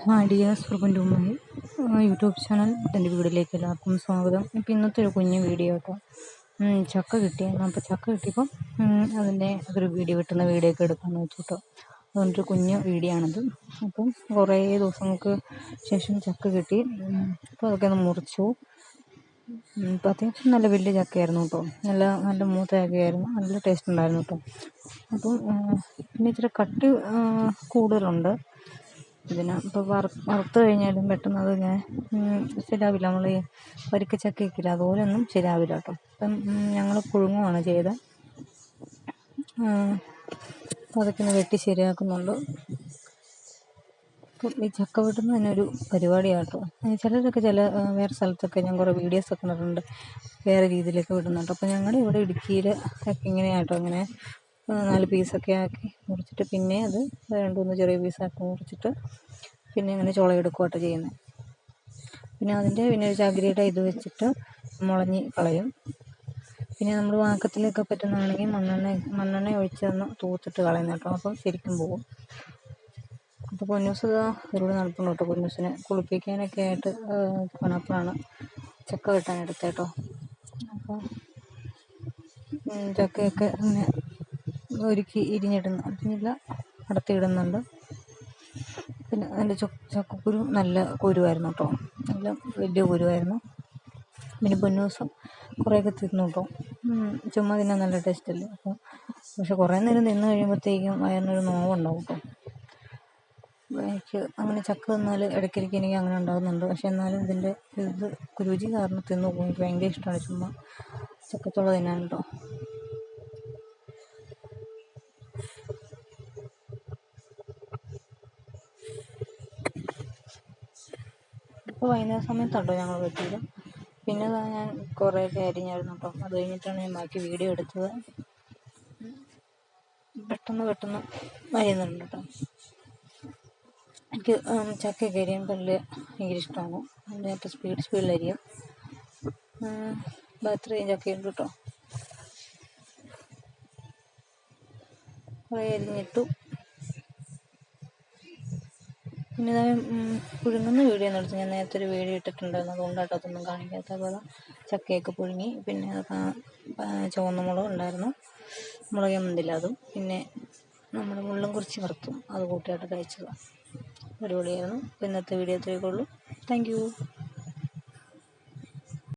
Hi welcome YouTube channel എന്റെ വീഡിയോയിലേക്ക് എല്ലാവർക്കും സ്വാഗതം. ഇപ്പം ഇന്നത്തെ ഒരു കുഞ്ഞു വീഡിയോ കേട്ടോ. ചക്ക കിട്ടിയായിരുന്നു അപ്പോൾ ചക്ക കിട്ടിയപ്പം അതിന്റെ അതൊരു വീഡിയോ കിട്ടുന്ന വീഡിയോ ഒക്കെ എടുക്കാമെന്ന് വെച്ചു കേട്ടോ. അതുകൊണ്ടൊരു കുഞ്ഞു വീഡിയോ ആണിത്. അപ്പം കുറേ ദിവസങ്ങൾക്ക് ശേഷം ചക്ക കിട്ടി. അപ്പോൾ അതൊക്കെ ഒന്ന് മുറിച്ചു. ഇപ്പം അത്യാവശ്യം നല്ല വലിയ ചക്കയായിരുന്നു കേട്ടോ. നല്ല നല്ല മൂത്ത ചക്കയായിരുന്നു. നല്ല ടേസ്റ്റ് ഉണ്ടായിരുന്നു കേട്ടോ. അപ്പം പിന്നെ ഇച്ചിരി കട്ടി കൂടുതലുണ്ട്. ഇതിന് ഇപ്പോൾ വറ വറുത്ത് കഴിഞ്ഞാലും പെട്ടെന്ന് അത് ഇങ്ങനെ ശരിയാവില്ല. നമ്മൾ ഈ ചക്ക ഇല്ലേ അതുപോലെയൊന്നും ശരിയാവില്ല കേട്ടോ. അപ്പം ഞങ്ങൾ പുഴുങ്ങുവാണ് അപ്പോൾ അതൊക്കെ ഒന്ന് വെട്ടി ശരിയാക്കുന്നുണ്ട്. അപ്പം ഈ ചക്ക വെട്ടുന്നത് തന്നെ ഒരു പരിപാടിയാണ് കേട്ടോ. ചിലരൊക്കെ ചില വേറെ സ്ഥലത്തൊക്കെ ഞാൻ കുറേ വീഡിയോസൊക്കെ കണ്ടിട്ടുണ്ട് വേറെ രീതിയിലൊക്കെ വിടുന്നുണ്ട് അപ്പോൾ ഞങ്ങളുടെ ഇവിടെ ഇടുക്കിയിൽ ഒക്കെ ഇങ്ങനെയാട്ടോ ഇങ്ങനെ ആ, നാല് പീസൊക്കെ ആക്കി മുറിച്ചിട്ട് പിന്നെ അത് രണ്ട് മൂന്ന് ചെറിയ പീസാക്കി മുറിച്ചിട്ട് പിന്നെ ഇങ്ങനെ ചുളയെടുക്കുക കേട്ടോ ചെയ്യുന്നത് പിന്നെ അതിന്റെ പിന്നെ ഒരു ചകിരിയുടെ ഇത് വെച്ചിട്ട് മുളഞ്ഞ് കളയും. പിന്നെ നമ്മൾ വാക്കത്തിലൊക്കെ പറ്റുന്നതാണെങ്കിൽ മണ്ണെണ്ണ മണ്ണെണ്ണ ഒഴിച്ച് ഒന്ന് തൂത്തിട്ട് കളയുന്ന കേട്ടോ. അപ്പം ശരിക്കും പോകും അപ്പോൾ പൊന്നൂസ് ഇതാ ഇതിലൂടെ നടപ്പുണ്ട് കേട്ടോ പൊന്നൂസിനെ. കുളിപ്പിക്കാനൊക്കെ ആയിട്ട് പണപ്പോഴാണ് ചക്ക വെട്ടാൻ എടുത്തേട്ടോ അപ്പോൾ ചക്കയൊക്കെ ഇങ്ങനെ ഒരുക്കി ഇരിഞ്ഞിടുന്നു അരിഞ്ഞില്ല അടത്തിയിടുന്നുണ്ട് പിന്നെ അതിന്റെ ചക്കക്കുരു നല്ല കുരുവായിരുന്നു കേട്ടോ. നല്ല വലിയ കുരുവായിരുന്നു. പിന്നെ പൊന്നൂസം കുറേയൊക്കെ തിന്നു കേട്ടോ. ചുമ്മാ തിന്നാൻ നല്ല ടേസ്റ്റ് അല്ലേ? അപ്പോൾ പക്ഷെ കുറേ നേരം തിന്നു കഴിയുമ്പോഴത്തേക്കും വയറിനൊരു നോവുണ്ടാവും കേട്ടോ. എനിക്ക് അങ്ങനെ ചക്ക തിന്നാൽ ഇടയ്ക്കിടയ്ക്ക് എനിക്ക് അങ്ങനെ ഉണ്ടാകുന്നുണ്ട് പക്ഷെ എന്നാലും ഇതിന്റെ ഇത് രുചി കാരണം തിന്നു പോകും. എനിക്ക് ഭയങ്കര ഇഷ്ടമാണ് ചുമ്മാ ചക്കച്ചുള തിന്നാൻ കേട്ടോ. ഇപ്പോൾ വൈകുന്നേര സമയത്താട്ടോ ഞങ്ങൾ വെട്ടിയത് പിന്നെ ഞാൻ കുറേയൊക്കെ അരിഞ്ഞായിരുന്നു കേട്ടോ അത് കഴിഞ്ഞിട്ടാണ് ഞാൻ ബാക്കി വീഡിയോ എടുത്തത്. പെട്ടെന്ന് പെട്ടെന്ന് അരിയുന്നുണ്ട് കേട്ടോ എനിക്ക് ചക്കയൊക്കെ അരിയാൻ വലിയ ഭയങ്കര ഇഷ്ടമാണ്. അതിന്റെ സ്പീഡ് സ്പീഡിൽ അരിയും. ചക്കയുണ്ട് കേട്ടോ കുറേ അരിഞ്ഞിട്ടു. പിന്നെ ഇതാ പുഴുങ്ങുന്ന വീഡിയോ എന്ന് ഞാൻ നേരത്തെ ഒരു വീഡിയോ ഇട്ടിട്ടുണ്ടായിരുന്നു. അതുകൊണ്ടാട്ടോ അതൊന്നും കാണിക്കാത്ത പോലെ ചക്കയൊക്കെ പുഴുങ്ങി. പിന്നെ ചുവന്ന മുളക് ഉണ്ടായിരുന്നു. മുളക് മുന്തില്ല അതും. പിന്നെ നമ്മൾ മുള്ളും കുറിച്ച് വറുത്തും. അത് കൂട്ടിയായിട്ട് കഴിച്ചതാണ്. അടിപൊളിയായിരുന്നു. ഇന്നത്തെ വീഡിയോ ഇത്രയൊക്കെ ഉള്ളൂ. Thank you